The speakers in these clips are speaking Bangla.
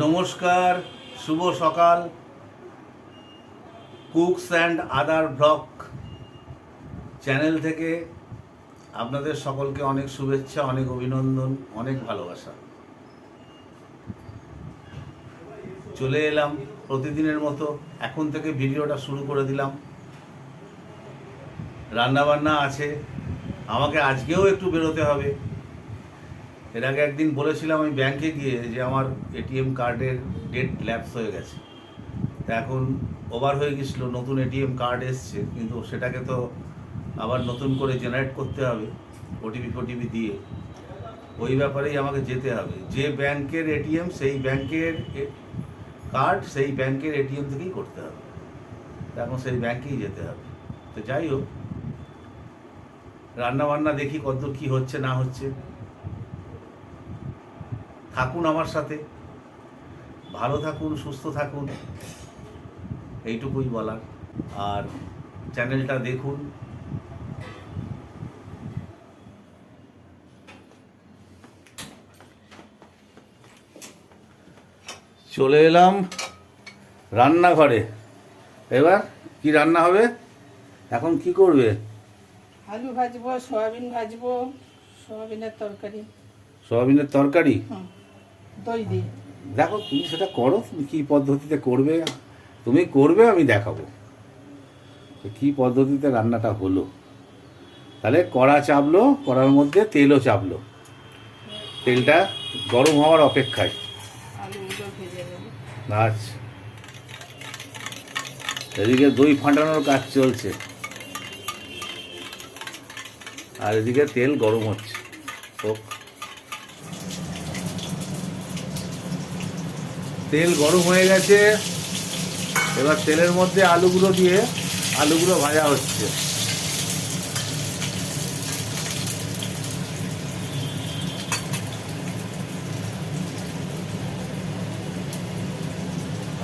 নমস্কার, শুভ সকাল। Cooks and other blog channel থেকে আপনাদের সকলকে অনেক শুভেচ্ছা, অনেক অভিনন্দন, অনেক ভালোবাসা। চলে এলাম প্রতিদিনের মতো। এখন থেকে ভিডিওটা শুরু করে দিলাম। রান্নাবান্না আছে। আমাকে আজকেও একটু বেরোতে হবে। এর আগে একদিন বলেছিলাম আমি ব্যাংকে গিয়ে যে আমার এটিএম কার্ডের ডেট ল্যাপস হয়ে গেছে। তা এখন ওভার হয়ে গেছিল, নতুন এটিএম কার্ড এসছে, কিন্তু সেটাকে তো আবার নতুন করে জেনারেট করতে হবে ওটিপি ফোটিপি দিয়ে। ওই ব্যাপারেই আমাকে যেতে হবে। যে ব্যাংকের এটিএম সেই ব্যাংকের কার্ড সেই ব্যাংকের এটিএম থেকেই করতে হবে। এখন সেই ব্যাংকেই যেতে হবে। তো যাই হোক রান্না বান্না দেখি কত কী হচ্ছে, না হচ্ছে। থাকুন আমার সাথে। ভালো থাকুন সুস্থ থাকুন। এইটুকুই বলার। আর চ্যানেলটা দেখুন। চলে এলাম রান্নাঘরে। এবার কি রান্না হবে? এখন কি করবে? আলু ভাজবো সয়াবিন ভাজবো সয়াবিনের তরকারি। সয়াবিনের তরকারি? দই দিয়ে দেখো তুমি সেটা করো তুমি কী পদ্ধতিতে করবে? তুমি করবে আমি দেখাবো। কী পদ্ধতিতে রান্নাটা হলো? তাহলে কড়া চাপলো কড়ার মধ্যে তেলও চাপলো। তেলটা গরম হওয়ার অপেক্ষায়। আচ্ছা এদিকে দই ফাটানোর কাজ চলছে। আর এদিকে তেল গরম হচ্ছে। হোক। তেল গরম হয়ে গেছে। এবার তেলের মধ্যে আলুগুলো দিয়ে আলুগুলো ভাজা হচ্ছে।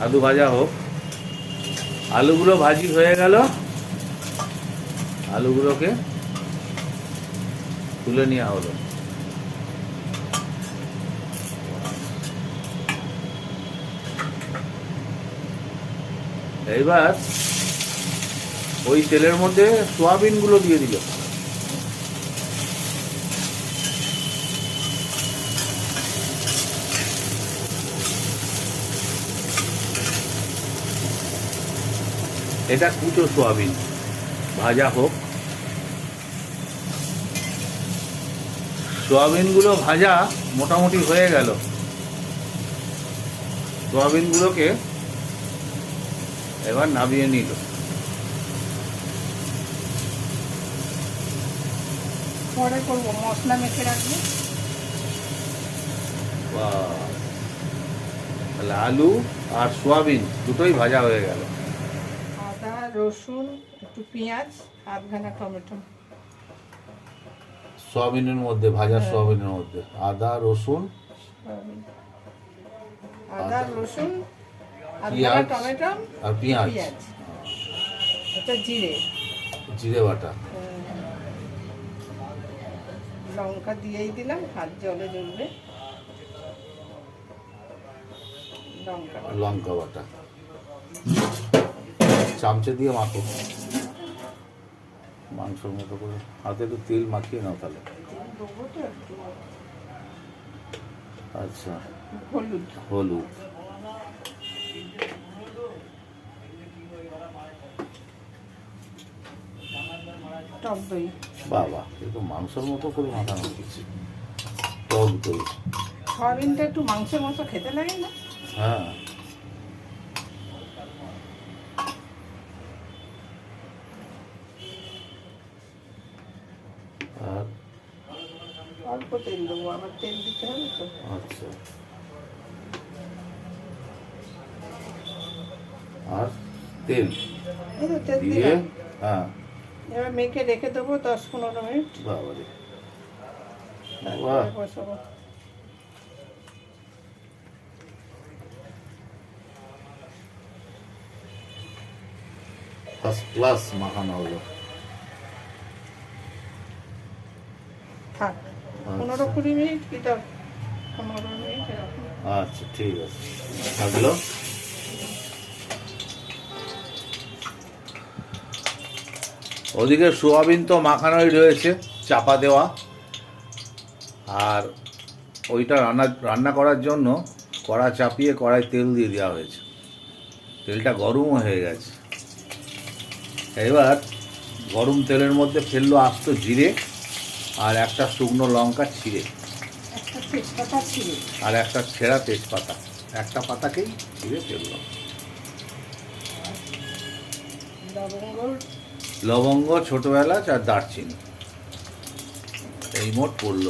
আলু ভাজা হোক। আলুগুলো ভাজি হয়ে গেল। আলুগুলোকে তুলে নেওয়া হলো। এইবার ওই তেলের মধ্যে সোয়াবিনগুলো দিয়ে দিল। এটা কুচো সোয়াবিন। ভাজা হোক। সোয়াবিনগুলো ভাজা মোটামুটি হয়ে গেল। সোয়াবিনগুলোকে এবার নামিয়ে নিল। পরে করব মশলা মেখে রাখব! তাহলে আলু আর সোয়াবিন দুটোই ভাজা হয়ে গেল। আদা রসুন একটু পেঁয়াজ আধখানা টমেটো। সোয়াবিনের মধ্যে ভাজা হ্যাঁ। সোয়াবিনের মধ্যে। আদা রসুন। আদা। রসুন পেঁয়াজ টমেটো আর পেঁয়াজ। এটা জিরে। জিরে বাটা। লঙ্কা দিয়েই দিলাম হাত জলে জ্বলবে। লঙ্কা লঙ্কা বাটা। চামচে দিয়ে মাখো। মাংসর মতো করে। হাতে একটু তেল মাখিয়ে নাও তাহলে। আচ্ছা। হলুদ। হলুদ। টক দই বাবা একটু মাংসর মতো করে মাখানো হচ্ছে টক দই সয়াবিনটা একটু মাংসের মতো খেতে লাগে না? হ্যাঁ। আর? অল্প তেল দেবো আবার তেল দিতে হবে তো। আচ্ছা। আর? তেল। তেল দিয়ে? হ্যাঁ। এবার মেখে রেখে দেবো দশ পনেরো মিনিট। বসাবো। ফার্স্ট ক্লাস মাখানো হলো থাক পনেরো কুড়ি মিনিট কি পনেরো মিনিট আচ্ছা ঠিক আছে। থাকল? ওদিকে সোয়াবিন তো মাখানোই রয়েছে চাপা দেওয়া। আর ওইটা রান্না রান্না করার জন্য কড়া চাপিয়ে কড়াই তেল দিয়ে দেওয়া হয়েছে। তেলটা গরমও হয়ে গেছে। এবার গরম তেলের মধ্যে ফেলল আস্ত জিরে আর একটা শুকনো লঙ্কা ছিঁড়ে। আর একটা ছেঁড়া তেজপাতা। একটা পাতাকেই ছিঁড়ে ফেললাম। লবঙ্গ ছোটো এলাচ আর দারচিনি। এই মোট পড়ল।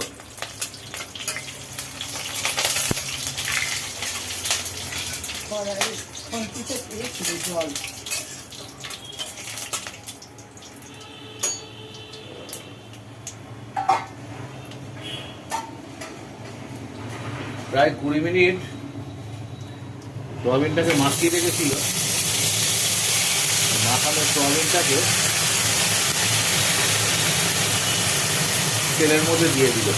প্রায় কুড়ি মিনিট সোয়াবিনটাকে মাখিয়ে রেখেছিল। মাখানোর সোয়াবিনটাকে তেলের মধ্যে দিয়ে দিল।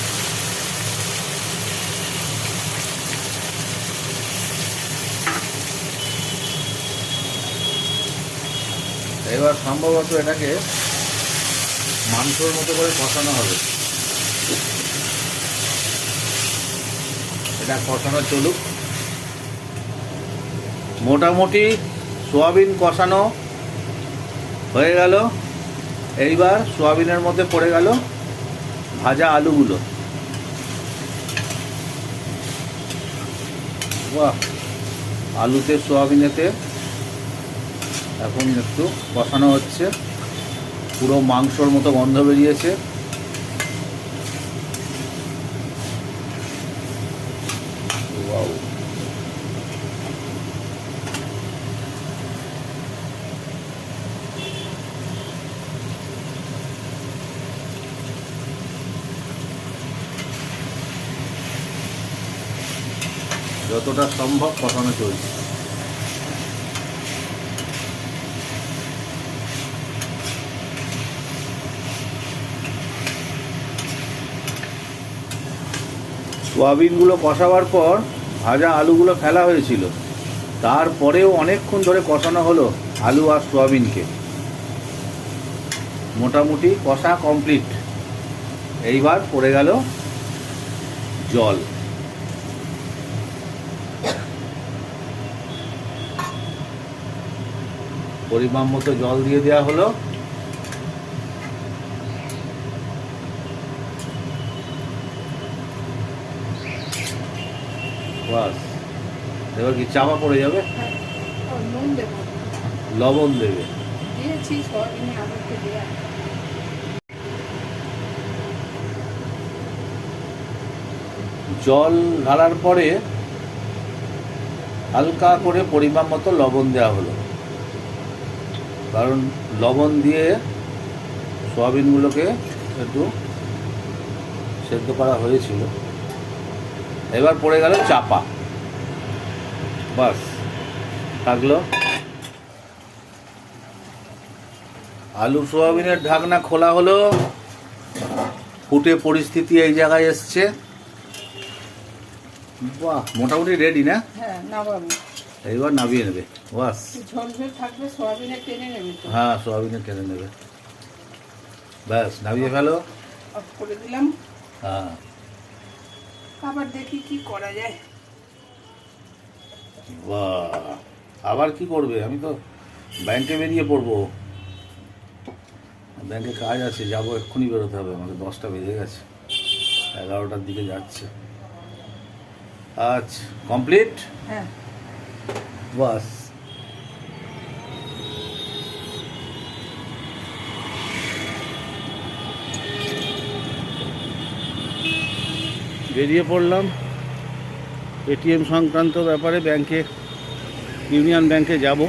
এবার সম্ভবত এটাকে মাংসর মতো করে কষানো হবে। এটা কষানো চলুক। মোটামুটি সোয়াবিন কষানো হয়ে গেল। এইবার সোয়াবিনের মধ্যে পড়ে গেল ভাজা আলুগুলো। বাহ আলুতে সোয়াবিনেতে এখন একটু বসানো হচ্ছে। পুরো মাংসর মতো গন্ধ বেরিয়েছে। যতটা সম্ভব কষানো চলছে। সোয়াবিনগুলো কষাবার পর ভাজা আলুগুলো ফেলা হয়েছিল। তারপরেও অনেকক্ষণ ধরে কষানো হলো আলু আর সোয়াবিনকে। মোটামুটি কষা কমপ্লিট। এইবার পড়ে গেল জল। পরিমাণ মতো জল দিয়ে দেওয়া হলো। বাস এবার কি চাপা পড়ে যাবে? হ্যাঁ লবণ দেবে। জল ঢালার পরে হালকা করে পরিমাণ মতো লবণ দেওয়া হলো। কারণ লবণ দিয়ে সোয়াবিনগুলোকে একটু সেদ্ধ করা হয়েছিল। এবার পড়ে গেল চাপা। বাস, থাকল। আলু সোয়াবিনের ঢাকনা খোলা হলো। ফুটে পরিস্থিতি এই জায়গায় এসছে। বাহ, মোটামুটি রেডি না? হ্যাঁ এইবার নামিয়ে নেবে। বাস। ঝোল ঝোল থাকবে সয়াবিনে টেনে নেবে হ্যাঁ সোয়াবিনে টেনে নেবে। ব্যাস নামিয়ে ফেলো। অফ করে দিলাম। হ্যাঁ। আবার দেখি কি করা যায়। বাহ আবার কি করবে? আমি তো ব্যাংকে বেরিয়ে পড়ব। ব্যাংকে কাজ আছে যাব এক্ষুনি বেরোতে হবে। আমাকে দশটা বেজে গেছে। এগারোটার দিকে যাচ্ছে। আচ্ছা কমপ্লিট? হ্যাঁ। বাস বেরিয়ে পড়লাম এটিএম সংক্রান্ত ব্যাপারে ব্যাংকে, ইউনিয়ন ব্যাংকে যাব।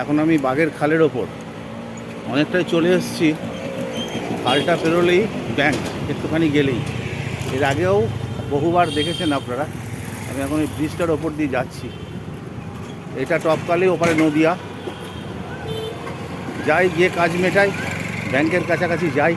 এখন আমি বাগের খালের ওপর। অনেকটাই চলে এসেছি। খালটা পেরোলেই ব্যাংক, একটুখানি গেলেই। এর আগেও বহুবার দেখেছেন আপনারা। আমি এখন এই ব্রিজটার ওপর দিয়ে যাচ্ছি। এটা টপকালে ওপারে নদিয়া। যাই গিয়ে কাজ মেটাই ব্যাংকের কাছাকাছি যাই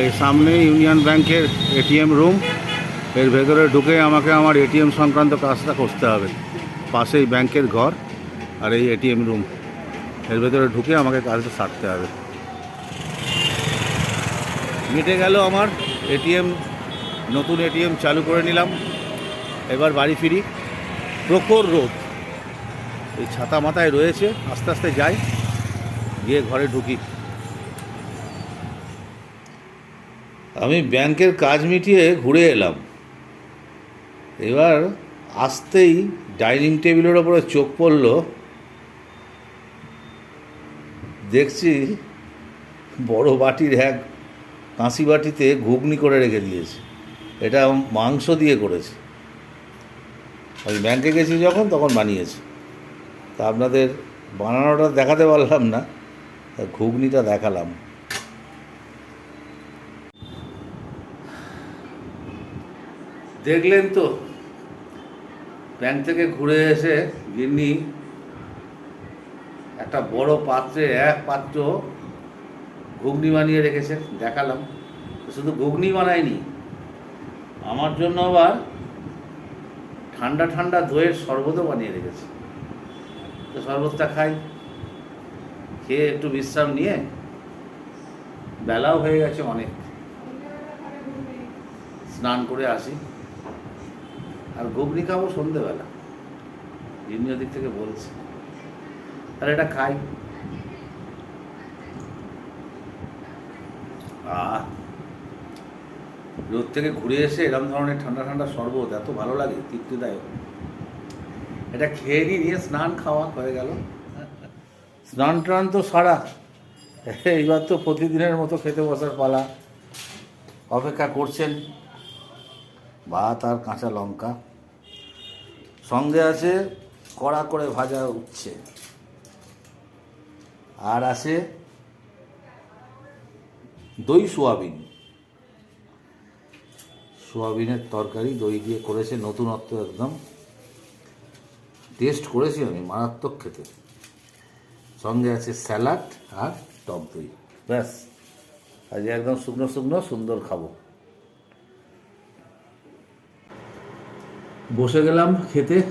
এই সামনে ইউনিয়ন ব্যাংকের এটিএম রুম। এর ভেতরে ঢুকে আমাকে আমার এটিএম সংক্রান্ত কাজটা করতে হবে। পাশেই ব্যাংকের ঘর আর এই এটিএম রুম। এর ভেতরে ঢুকে আমাকে কাজটা সারতে হবে। মিটে গেল আমার এটিএম, নতুন এটিএম চালু করে নিলাম। এবার বাড়ি ফিরি। প্রখর রোদ। এই ছাতা মাথায় রয়েছে। আস্তে আস্তে যাই। গিয়ে ঘরে ঢুকি। আমি ব্যাংকের কাজ মিটিয়ে ঘুরে এলাম। এবার আসতেই ডাইনিং টেবিলের ওপরে চোখ পড়ল। দেখছি বড় বাটির এক কাঁসি বাটিতে ঘুগনি করে রেখে দিয়েছে। এটা মাংস দিয়ে করেছে। আমি ব্যাংকে গেছি যখন, তখন বানিয়েছি। তা আপনাদের বানানোটা দেখাতে পারলাম না। ঘুগনিটা দেখালাম। দেখলেন তো? ব্যাংক থেকে ঘুরে এসে গিন্নি একটা বড় পাত্রে এক পাত্র ঘুগনি বানিয়ে রেখেছে দেখালাম। শুধু ঘুগনি বানায়নি, আমার জন্য আবার ঠান্ডা ঠান্ডা দইয়ের শরবতও বানিয়ে রেখেছে। তো শরবতটা খাই, খেয়ে একটু বিশ্রাম নিয়ে বেলাও হয়ে গেছে অনেক। স্নান করে আসি। আর ঘুগনি খাব সন্ধেবেলা। জিনিয় দিক থেকে বলছে। তাহলে এটা খাই রোদ থেকে ঘুরে এসে এরকম ধরনের ঠান্ডা ঠান্ডা শরবত, এত ভালো লাগে, তৃপ্তিদায়ক। এটা খেয়ে নিয়ে স্নান খাওয়া হয়ে গেল। স্নান টান তো সারা। এইবার তো প্রতিদিনের মতো খেতে বসার পালা। অপেক্ষা করছেন ভাত আর কাঁচা লঙ্কা। সঙ্গে আছে কড়া করে ভাজা উঠছে আর আছে দই সোয়াবিন। সোয়াবিনের তরকারি দই দিয়ে করেছে নতুনত্ব একদম। টেস্ট করেছি আমি, মারাত্মক খেতে। সঙ্গে আছে স্যালাড আর টক দই। ব্যাস আজ একদম শুকনো শুকনো, সুন্দর খাব। বসে গেলাম খেতে।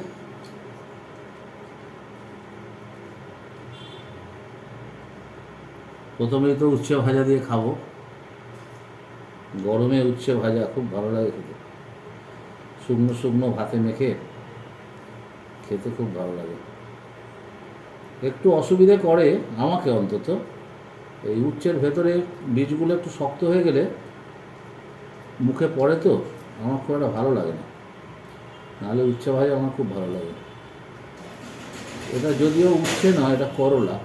প্রথমেই তো উচ্ছে ভাজা দিয়ে খাব। গরমে উচ্ছে ভাজা খুব ভালো লাগে খেতে। শুকনো শুকনো ভাতে মেখে খেতে খুব ভালো লাগে। একটু অসুবিধে করে আমাকে অন্তত। এই উচ্ছের ভেতরে বীজগুলো একটু শক্ত হয়ে গেলে মুখে পড়ে তো, আমার খুব একটা ভালো লাগে না। নাহলে উচ্ছে ভাজা আমার খুব ভালো লাগে। এটা যদিও উচ্ছে না, এটা করলা।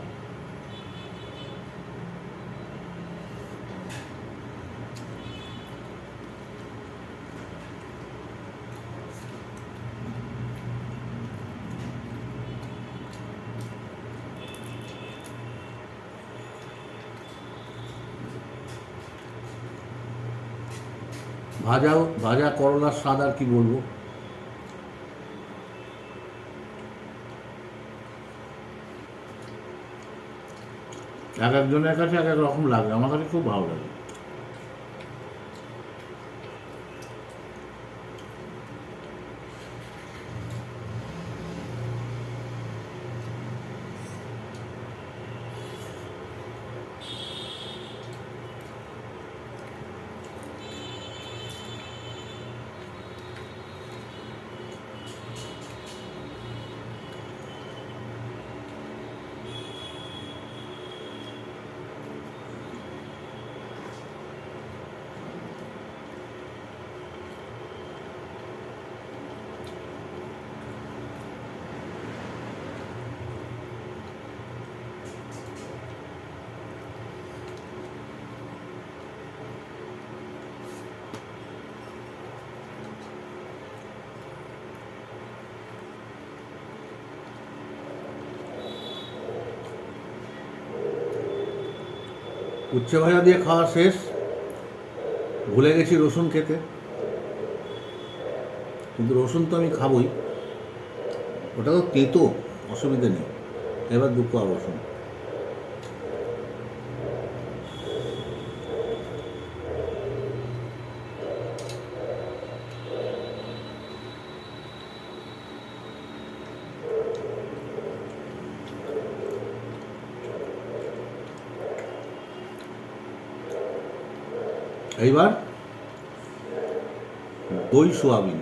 ভাজা ভাজা করলার স্বাদ আর কি বলব? এক একজনের কাছে এক এক রকম লাগে। আমার কাছে খুব ভালো লাগে। উচ্ছে ভাজা দিয়ে খাওয়া শেষ। ভুলে গেছি রসুন খেতে। কিন্তু রসুন তো আমি খাবই। ওটা তো তেতো, অসুবিধে নেই। এবার দুঃখ আর রসুন। এইবার দই সোয়াবিন।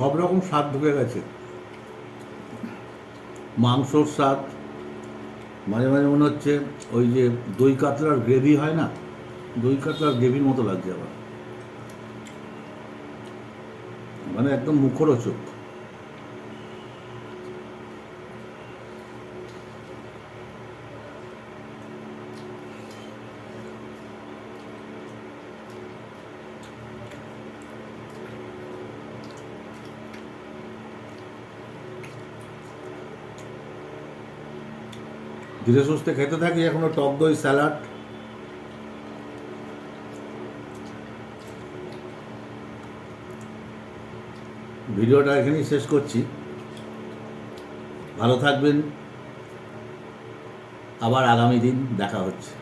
সব রকম স্বাদ ঢুকে গেছে। মাংসর স্বাদ, মাঝে মাঝে মনে হচ্ছে ওই যে দই কাতলার গ্রেভি হয় না? দই কাতলার গ্রেভির মতো লাগছে আবার। মানে একদম মুখরোচক। ধীরে সুস্থে খেতে থাকি, এখনও টক দই, স্যালাড। ভিডিওটা এখানেই শেষ করছি। ভালো থাকবেন। আবার আগামী দিন দেখা হচ্ছে।